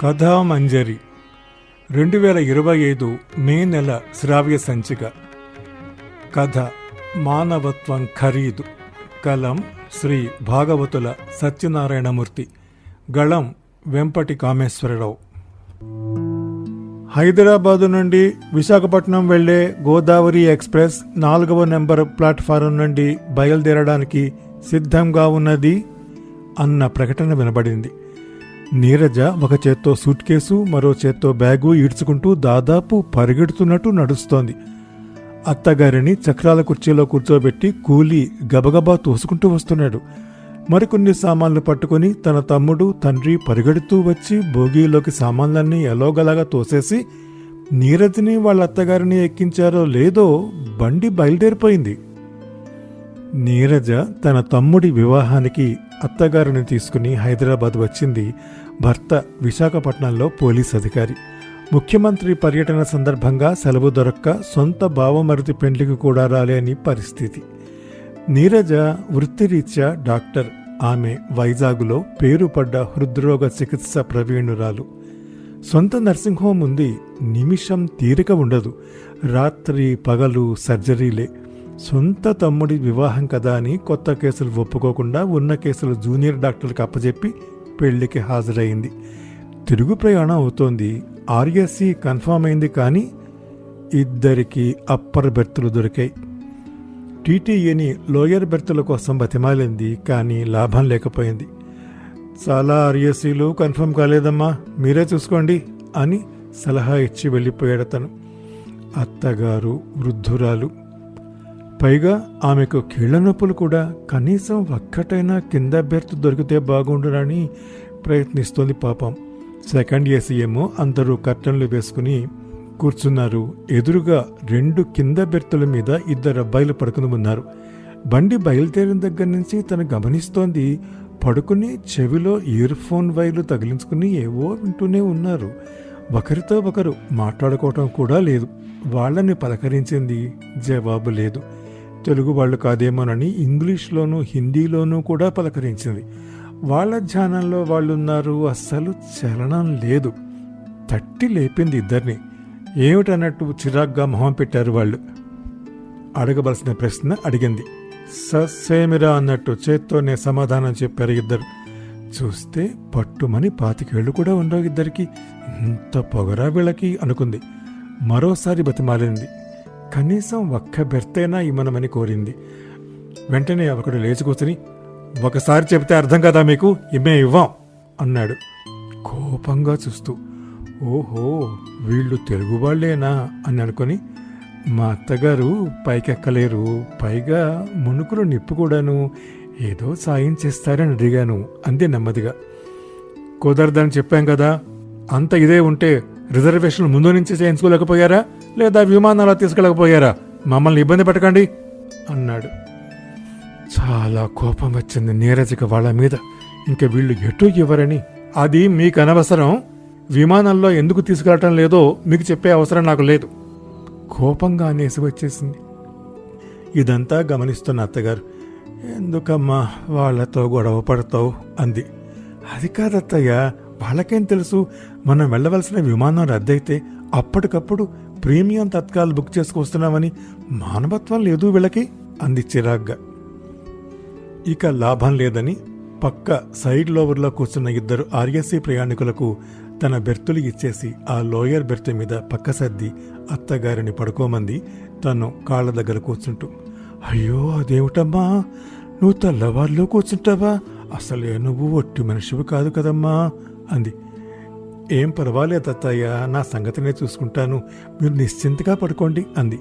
కథామంజరి రెండు వేల ఇరవై ఐదు మే నెల శ్రావ్య సంచిక. కథ మానవత్వం ఖరీదు. కలం శ్రీ భాగవతుల సత్యనారాయణమూర్తి. గళం వెంపటి కామేశ్వరరావు. హైదరాబాదు నుండి విశాఖపట్నం వెళ్ళే గోదావరి ఎక్స్ప్రెస్ నాలుగవ నెంబర్ ప్లాట్ఫారం నుండి బయలుదేరడానికి సిద్ధంగా ఉన్నది అన్న ప్రకటన వినబడింది. నీరజ ఒక చేత్తో సూట్ కేసు మరో చేత్తో బ్యాగు ఈడ్చుకుంటూ దాదాపు పరిగెడుతున్నట్టు నడుస్తోంది. అత్తగారిని చక్రాల కుర్చీలో కూర్చోబెట్టి కూలి గబగబా తోసుకుంటూ వస్తున్నాడు. మరికొన్ని సామాన్లు పట్టుకుని తన తమ్ముడు తండ్రి పరిగెడుతూ వచ్చి భోగిలోకి సామాన్లన్నీ ఎలోగలాగా తోసేసి నీరజ్ని వాళ్ళ అత్తగారిని ఎక్కించారో లేదో బండి బయలుదేరిపోయింది. నీరజ తన తమ్ముడి వివాహానికి అత్తగారిని తీసుకుని హైదరాబాద్ వచ్చింది భర్త విశాఖపట్నంలో పోలీస్ అధికారి. ముఖ్యమంత్రి పర్యటన సందర్భంగా సెలవు దొరక్క సొంత బావమరిది పెండ్లికి కూడా రాలేని పరిస్థితి. నీరజ వృత్తిరీత్యా డాక్టర్. ఆమె వైజాగులో పేరుపడ్డ హృద్రోగ చికిత్స ప్రవీణురాలు. సొంత నర్సింగ్ హోమ్ ఉంది నిమిషం తీరిక ఉండదు. రాత్రి పగలు సర్జరీలే. సొంత తమ్ముడి వివాహం కదా అని కొత్త కేసులు ఒప్పుకోకుండా ఉన్న కేసులు జూనియర్ డాక్టర్లకు అప్పచెప్పి పెళ్ళికి హాజరైంది. తిరుగు ప్రయాణం అవుతోంది. ఆర్ఎస్సి కన్ఫామ్ అయింది కానీ ఇద్దరికి అప్పర్ బెర్తులు దొరికాయి. టీటీఏని లోయర్ బెర్తుల కోసం బతిమాలింది కానీ లాభం లేకపోయింది. చాలా ఆర్ఎస్సీలు కన్ఫర్మ్ కాలేదమ్మా మీరే చూసుకోండి అని సలహా ఇచ్చి వెళ్ళిపోయాడు అతను. అత్తగారు వృద్ధురాలు. పైగా ఆమెకు కీళ్ళ నొప్పులు కూడా కనీసం ఒక్కటైనా కింద బెర్త్ దొరికితే బాగుండునని ప్రయత్నిస్తోంది పాపం. సెకండ్ ఏసీ ఏమో అందరూ కర్టన్లు వేసుకుని కూర్చున్నారు. ఎదురుగా రెండు కింద బెర్తుల మీద ఇద్దరు అబ్బాయిలు పడుకుని ఉన్నారు బండి బయలుదేరిన దగ్గర నుంచి తను గమనిస్తోంది పడుకుని చెవిలో ఇయర్ ఫోన్ వైర్లు తగిలించుకుని ఏవో వింటూనే ఉన్నారు. ఒకరితో ఒకరు మాట్లాడుకోవటం కూడా లేదు. వాళ్ళని పలకరించింది జవాబు లేదు. తెలుగు వాళ్ళు కాదేమోనని ఇంగ్లీష్లోనూ హిందీలోనూ కూడా పలకరించింది. వాళ్ళ ధ్యానంలో వాళ్ళున్నారు అస్సలు చలనం లేదు. తట్టి లేపింది ఇద్దరిని. ఏమిటన్నట్టు చిరాగ్గా మొహం పెట్టారు వాళ్ళు. అడగవలసిన ప్రశ్న అడిగింది. ససేమిరా అన్నట్టు చేత్తోనే సమాధానం చెప్పారు ఇద్దరు. చూస్తే పట్టుమని పాతికేళ్ళు కూడా ఉండవు ఇద్దరికి. ఇంత పొగరా వీళ్ళకి అనుకుంది. మరోసారి బతిమాలింది. కనీసం ఒక్క బెర్తైనా ఇమ్మనమని కోరింది. వెంటనే ఒకడు లేచి కూర్చుని ఒకసారి చెబితే అర్థం కదా మీకు? ఇమ్మే ఇవ్వం అన్నాడు. కోపంగా చూస్తూ ఓహో వీళ్ళు తెలుగు వాళ్ళేనా? అని అనుకొని మా అత్తగారు పైకెక్కలేరు. పైగా మునుకులు నిప్పు కూడాను. ఏదో సాయం చేస్తారని అడిగాను అంది నెమ్మదిగా. కుదరదని చెప్పాం కదా. అంత ఇదే ఉంటే రిజర్వేషన్ ముందు నుంచి చేయించుకోలేకపోయారా? లేదా విమానంలో తీసుకెళ్ళకపోయారా? మమ్మల్ని ఇబ్బంది పెట్టకండి అన్నాడు. చాలా కోపం వచ్చింది నీరజకి వాళ్ళ మీద. ఇంక వీళ్ళు ఎటు ఇవ్వరని అది మీకు అనవసరం. విమానంలో ఎందుకు తీసుకెళ్ళటం లేదో మీకు చెప్పే అవసరం నాకు లేదు. కోపంగా అనేసి వచ్చేసింది. ఇదంతా గమనిస్తున్న అత్తగారు. ఎందుకమ్మా వాళ్ళతో గొడవ పడతావు? అంది. అది కాదత్తయ్య వాళ్ళకేం తెలుసు? మనం వెళ్ళవలసిన విమానం రద్దయితే అప్పటికప్పుడు ప్రీమియం తత్కాలు బుక్ చేసుకొస్తున్నామని మానవత్వం లేదు వీళ్ళకి అంది చిరాగ్గా. ఇక లాభం లేదని పక్క సైడ్ లోవర్లో కూర్చున్న ఇద్దరు ఆర్ఎస్సీ ప్రయాణికులకు తన బెర్తులు ఇచ్చేసి ఆ లోయర్ బెర్త్ మీద పక్క సర్ది అత్తగారిని పడుకోమంది తను కాళ్ళ దగ్గర కూర్చుంటూ. అయ్యో అదేమిటమ్మా? నువ్వు తెల్లవారులో కూర్చుంటావా? అసలే నువ్వు ఒట్టి మనిషివి కాదు కదమ్మా అంది. ఏం పర్వాలేదు అత్తయ్య నా సంగతినే చూసుకుంటాను. మీరు నిశ్చింతగా పడుకోండి అంది.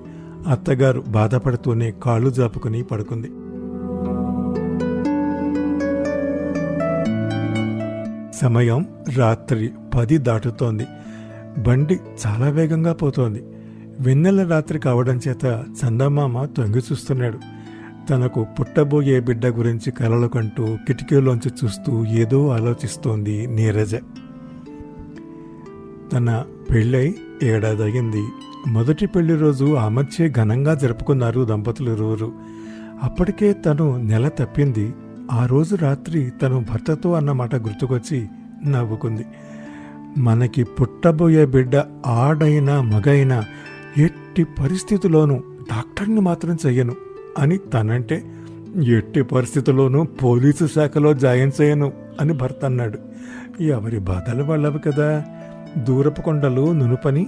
అత్తగారు బాధపడుతూనే కాళ్ళు జాపుకుని పడుకుంది. సమయం రాత్రి పది దాటుతోంది. బండి చాలా వేగంగా పోతోంది. వెన్నెల రాత్రి కావడం చేత చందమామ తొంగి చూస్తున్నాడు. తనకు పుట్టబోయే బిడ్డ గురించి కలలు కంటూ కిటికీలోంచి చూస్తూ ఏదో ఆలోచిస్తోంది నీరజ. తన పెళ్ళై ఏడాది అయింది మొదటి పెళ్ళి రోజు ఆమర్చే ఘనంగా జరుపుకున్నారు దంపతులు ఇరువురు. అప్పటికే తను నెల తప్పింది. ఆ రోజు రాత్రి తను భర్తతో అన్నమాట గుర్తుకొచ్చి నవ్వుకుంది. మనకి పుట్టబోయే బిడ్డ ఆడైనా మగైనా ఎట్టి పరిస్థితిలోనూ డాక్టర్ని మాత్రం చెయ్యను అని తనంటే ఎట్టి పరిస్థితుల్లోనూ పోలీసు శాఖలో జాయిన్ చేయను అని భర్త అన్నాడు. ఎవరి బాధలు వాళ్ళవి కదా? దూరపు కొండలు నునుపని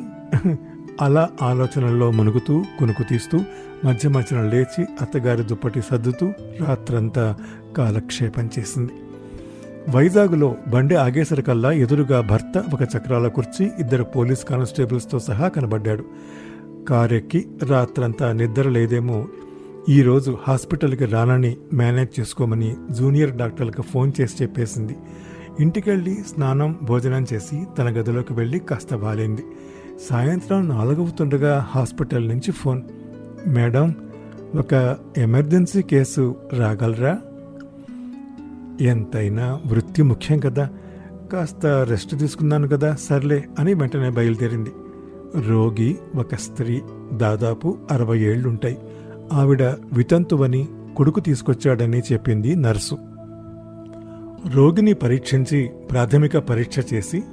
అలా ఆలోచనల్లో మునుగుతూ కునుకు తీస్తూ మధ్య మధ్యన లేచి అత్తగారి దుప్పటి సర్దుతూ రాత్రంతా కాలక్షేపం చేసింది. వైజాగ్లో బండి ఆగేసరికల్లా ఎదురుగా భర్త ఒక చక్రాల కుర్చీ ఇద్దరు పోలీస్ కానిస్టేబుల్స్తో సహా కనబడ్డాడు. కారెక్కి రాత్రంతా నిద్ర లేదేమో ఈరోజు హాస్పిటల్కి రానని మేనేజ్ చేసుకోమని జూనియర్ డాక్టర్లకు ఫోన్ చేసి చెప్పేసింది. ఇంటికెళ్ళి స్నానం భోజనం చేసి తన గదిలోకి వెళ్ళి కాస్త బాలింది. సాయంత్రం నాలుగవుతుండగా హాస్పిటల్ నుంచి ఫోన్. మేడం ఒక ఎమర్జెన్సీ కేసు రాగలరా? ఎంతైనా వృత్తి ముఖ్యం కదా. కాస్త రెస్ట్ తీసుకున్నాను కదా సర్లే అని వెంటనే బయలుదేరింది. రోగి ఒక స్త్రీ దాదాపు అరవై ఏళ్ళుంటాయి ఆవిడ వితంతువని కొడుకు తీసుకొచ్చాడని చెప్పింది నర్సు. రోగిని పరీక్షించి ప్రాథమిక పరీక్ష చేసి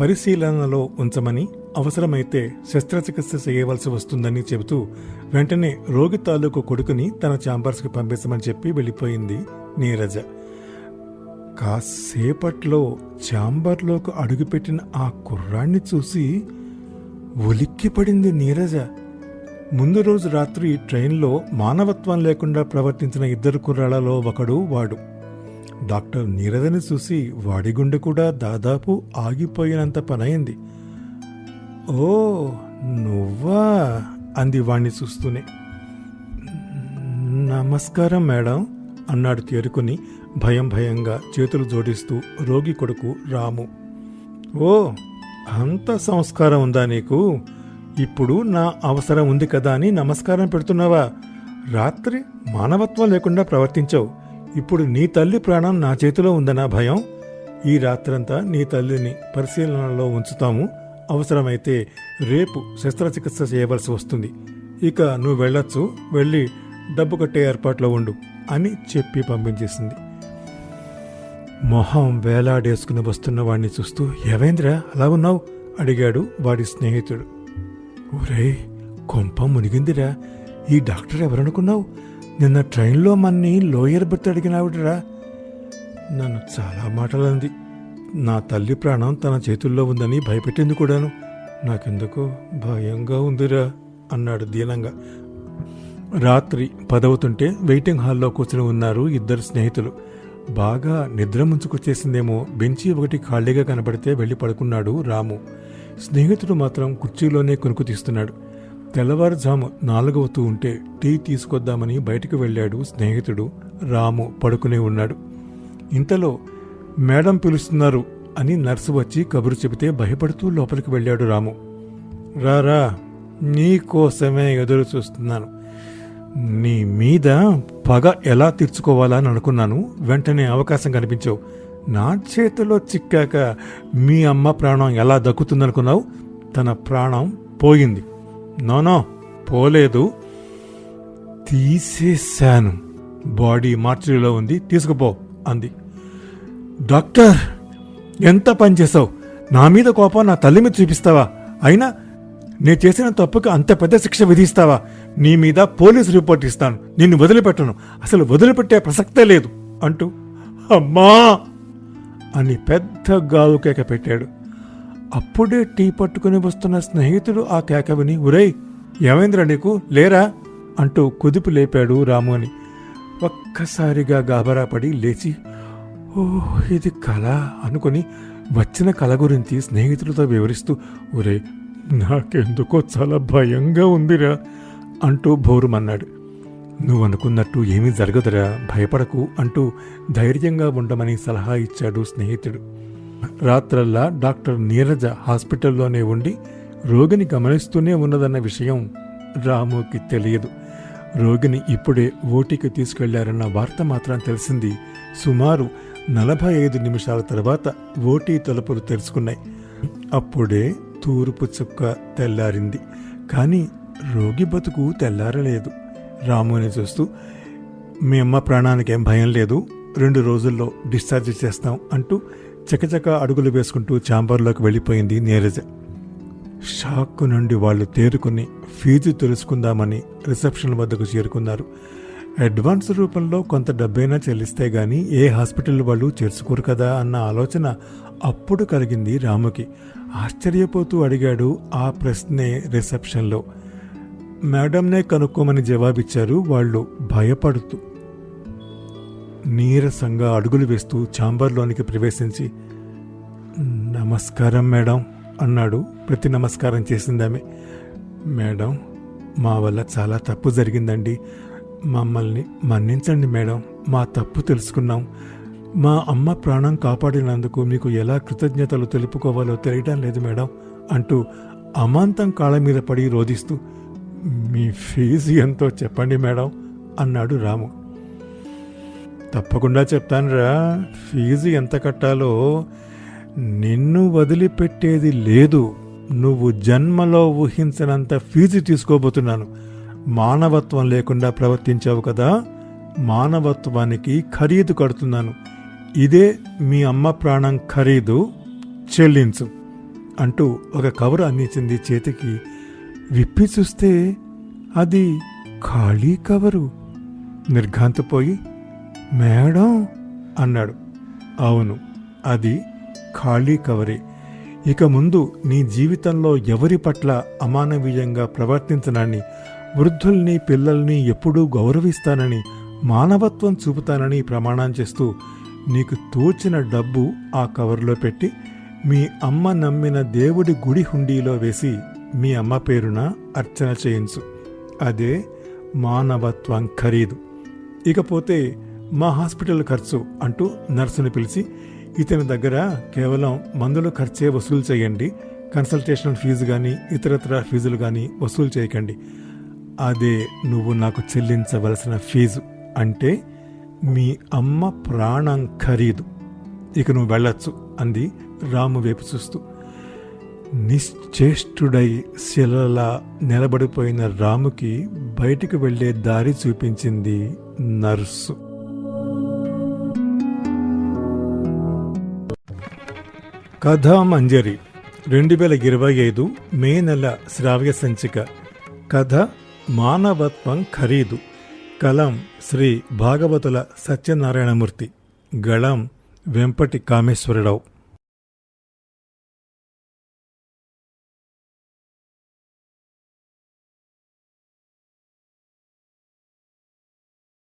పరిశీలనలో ఉంచమని అవసరమైతే శస్త్రచికిత్స చేయవలసి వస్తుందని చెబుతూ వెంటనే రోగి తాలూకు కొడుకుని తన ఛాంబర్స్కి పంపించమని చెప్పి వెళ్ళిపోయింది నీరజ. కాసేపట్లో ఛాంబర్లోకి అడుగుపెట్టిన ఆ కుర్రాన్ని చూసి ఉలిక్కిపడింది నీరజ. ముందు రోజు రాత్రి ట్రైన్లో మానవత్వం లేకుండా ప్రవర్తించిన ఇద్దరు కుర్రాళ్ళలో ఒకడు వాడు. డాక్టర్ నీరదని చూసి వాడి గుండె కూడా దాదాపు ఆగిపోయినంత పనయింది ఓ నువ్వా? అంది వాణ్ణి చూస్తూనే. నమస్కారం మేడం అన్నాడు తేరుకుని భయం భయంగా చేతులు జోడిస్తూ రోగి కొడుకు రాము. ఓ అంత సంస్కారం ఉందా నీకు? ఇప్పుడు నా అవసరం ఉంది కదా అని నమస్కారం పెడుతున్నావా? రాత్రి మానవత్వం లేకుండా ప్రవర్తించావు. ఇప్పుడు నీ తల్లి ప్రాణం నా చేతిలో ఉందన్న భయం ఈ రాత్రంతా నీ తల్లిని పరిశీలనలో ఉంచుతాము. అవసరమైతే రేపు శస్త్రచికిత్స చేయవలసి వస్తుంది. ఇక నువ్వు వెళ్ళొచ్చు వెళ్ళి డబ్బు కట్టే ఏర్పాట్లో ఉండు అని చెప్పి పంపించేసింది. మొహం వేలాడేసుకుని వస్తున్న వాడిని చూస్తూ ఏవేంద్రా అలా ఉన్నావు? అడిగాడు వాడి స్నేహితుడు. ఒరేయ్ కొంప మునిగిందిరా. ఈ డాక్టర్ ఎవరనుకున్నావు? నిన్న ట్రైన్లో మన్ని లోయర్ బర్త్ అడిగినావిడరా నన్ను చాలా మాటలంది. నా తల్లి ప్రాణం తన చేతుల్లో ఉందని భయపెట్టింది కూడాను. నాకెందుకో భయంగా ఉందిరా అన్నాడు దీనంగా. రాత్రి పదవుతుంటే వెయిటింగ్ హాల్లో కూర్చుని ఉన్నారు ఇద్దరు స్నేహితులు. బాగా నిద్ర ముంచుకొచ్చేసిందేమో బెంచి ఒకటి ఖాళీగా కనబడితే వెళ్ళి పడుకున్నాడు రాము. స్నేహితుడు మాత్రం కుర్చీలోనే కొనుక్కు తీస్తున్నాడు. తెల్లవారుజాము నాలుగవుతూ ఉంటే టీ తీసుకొద్దామని బయటకు వెళ్ళాడు స్నేహితుడు రాము పడుకునే ఉన్నాడు. ఇంతలో మేడం పిలుస్తున్నారు అని నర్సు వచ్చి కబురు చెబితే భయపడుతూ లోపలికి వెళ్ళాడు రాము. రారా నీ కోసమే ఎదురు చూస్తున్నాను. నీ మీద పగ ఎలా తీర్చుకోవాలని అనుకున్నాను. వెంటనే అవకాశం కనిపించావు. నా చేతిలో చిక్కాక మీ అమ్మ ప్రాణం ఎలా దక్కుతుందనుకున్నావు? తన ప్రాణం పోయింది. నోనో పోలేదు. తీసేశాను. బాడీ మార్చిలో ఉంది తీసుకుపో అంది. డాక్టర్ ఎంత పని చేసావు నా మీద కోపం నా తల్లి మీద చూపిస్తావా? అయినా నేను చేసిన తప్పుకి అంత పెద్ద శిక్ష విధిస్తావా? నీ మీద పోలీసు రిపోర్ట్ ఇస్తాను నిన్ను వదిలిపెట్టను. అసలు వదిలిపెట్టే ప్రసక్తే లేదు అంటూ. అమ్మా! అని పెద్ద గావుకేక పెట్టాడు. అప్పుడే టీ పట్టుకుని వస్తున్న స్నేహితుడు ఆ కేక విని ఉరేయ్ ఏమైందిరా నీకు? లేరా? అంటూ కుదుపు లేపాడు రాము అని. ఒక్కసారిగా గాబరా పడి లేచి ఓ ఇది కళ అనుకుని వచ్చిన కళ గురించి స్నేహితులతో వివరిస్తూ ఒరే నాకెందుకో చాలా భయంగా ఉందిరా అంటూ భోరుమన్నాడు నువ్వు అనుకున్నట్టు ఏమీ జరగదురా భయపడకు అంటూ ధైర్యంగా ఉండమని సలహా ఇచ్చాడు స్నేహితుడు. రాత్రల్లా డాక్టర్ నీరజ హాస్పిటల్లోనే ఉండి రోగిని గమనిస్తూనే ఉన్నదన్న విషయం రాముకి తెలియదు. రోగిని ఇప్పుడే ఓటీకి తీసుకెళ్ళారన్న వార్త మాత్రం తెలిసింది. సుమారు నలభై ఐదు నిమిషాల తర్వాత ఓటీ తలుపులు తెరుచుకున్నాయి. అప్పుడే తూర్పు చుక్క తెల్లారింది. కానీ రోగి బతుకు తెల్లారలేదు. రాముని చూస్తూ మీ అమ్మ ప్రాణానికి ఏం భయం లేదు. రెండు రోజుల్లో డిశ్చార్జ్ చేస్తాం అంటూ చకచక అడుగులు వేసుకుంటూ ఛాంబర్లోకి వెళ్ళిపోయింది నీరజ. షాక్ నుండి వాళ్ళు తేరుకుని ఫీజు తెలుసుకుందామని రిసెప్షన్ వద్దకు చేరుకున్నారు. అడ్వాన్స్ రూపంలో కొంత డబ్బైనా చెల్లిస్తే గాని ఏ హాస్పిటల్ వాళ్ళు చేర్చుకోరు కదా అన్న ఆలోచన అప్పుడు కలిగింది రాముకి. ఆశ్చర్యపోతూ అడిగాడు ఆ ప్రశ్నే రిసెప్షన్లో. మేడంనే కనుక్కోమని జవాబిచ్చారు వాళ్ళు భయపడుతూ. నీరసంగా అడుగులు వేస్తూ ఛాంబర్లోనికి ప్రవేశించి నమస్కారం మేడం అన్నాడు. ప్రతి నమస్కారం చేసిందామె మేడం మా వల్ల చాలా తప్పు జరిగిందండి. మమ్మల్ని మన్నించండి మేడం. మా తప్పు తెలుసుకున్నాం. మా అమ్మ ప్రాణం కాపాడినందుకు మీకు ఎలా కృతజ్ఞతలు తెలుపుకోవాలో తెలియటం లేదు మేడం అంటూ అమాంతం కాళ్ళ మీద పడి రోధిస్తూ మీ ఫీజు ఎంతో చెప్పండి మేడం అన్నాడు రాము. తప్పకుండా చెప్తానురా. ఫీజు ఎంత కట్టాలో నిన్ను వదిలిపెట్టేది లేదు. నువ్వు జన్మలో ఊహించినంత ఫీజు తీసుకోబోతున్నాను. మానవత్వం లేకుండా ప్రవర్తించావు కదా. మానవత్వానికి ఖరీదు కడుతున్నాను. ఇదే మీ అమ్మ ప్రాణం ఖరీదు. చెల్లించు అంటూ ఒక కవర్ అందించింది చేతికి. విప్పి చూస్తే అది ఖాళీ కవరు. నిర్ఘాంతపోయి మేడం? అన్నాడు. అవును అది ఖాళీ కవరే. ఇక ముందు నీ జీవితంలో ఎవరి పట్ల అమానవీయంగా ప్రవర్తించనని వృద్ధుల్ని పిల్లల్ని ఎప్పుడూ గౌరవిస్తానని మానవత్వం చూపుతానని ప్రమాణం చేస్తూ నీకు తోచిన డబ్బు ఆ కవర్లో పెట్టి మీ అమ్మ నమ్మిన దేవుడి గుడి హుండీలో వేసి మీ అమ్మ పేరున అర్చన చేయించు. అదే మానవత్వం ఖరీదు. ఇకపోతే మా హాస్పిటల్ ఖర్చు అంటూ నర్సును పిలిచి ఇతని దగ్గర కేవలం మందుల ఖర్చే వసూలు చేయండి కన్సల్టేషన్ ఫీజు కానీ ఇతరత్ర ఫీజులు కానీ వసూలు చేయకండి. అదే నువ్వు నాకు చెల్లించవలసిన ఫీజు అంటే మీ అమ్మ ప్రాణం ఖరీదు. ఇక నువ్వు వెళ్ళొచ్చు అంది రాము వైపు చూస్తూ. నిశ్చేష్టుడై శిలలా నిలబడిపోయిన రాముకి బయటికి వెళ్ళే దారి చూపించింది నర్సు. కథామంజరి రెండు వేల ఇరవై ఐదు మే నెల శ్రావ్య సంచిక. కథ మానవత్వం ఖరీదు. కలం శ్రీ భాగవతుల సత్యనారాయణమూర్తి. గళం వెంపటి కామేశ్వరరావు.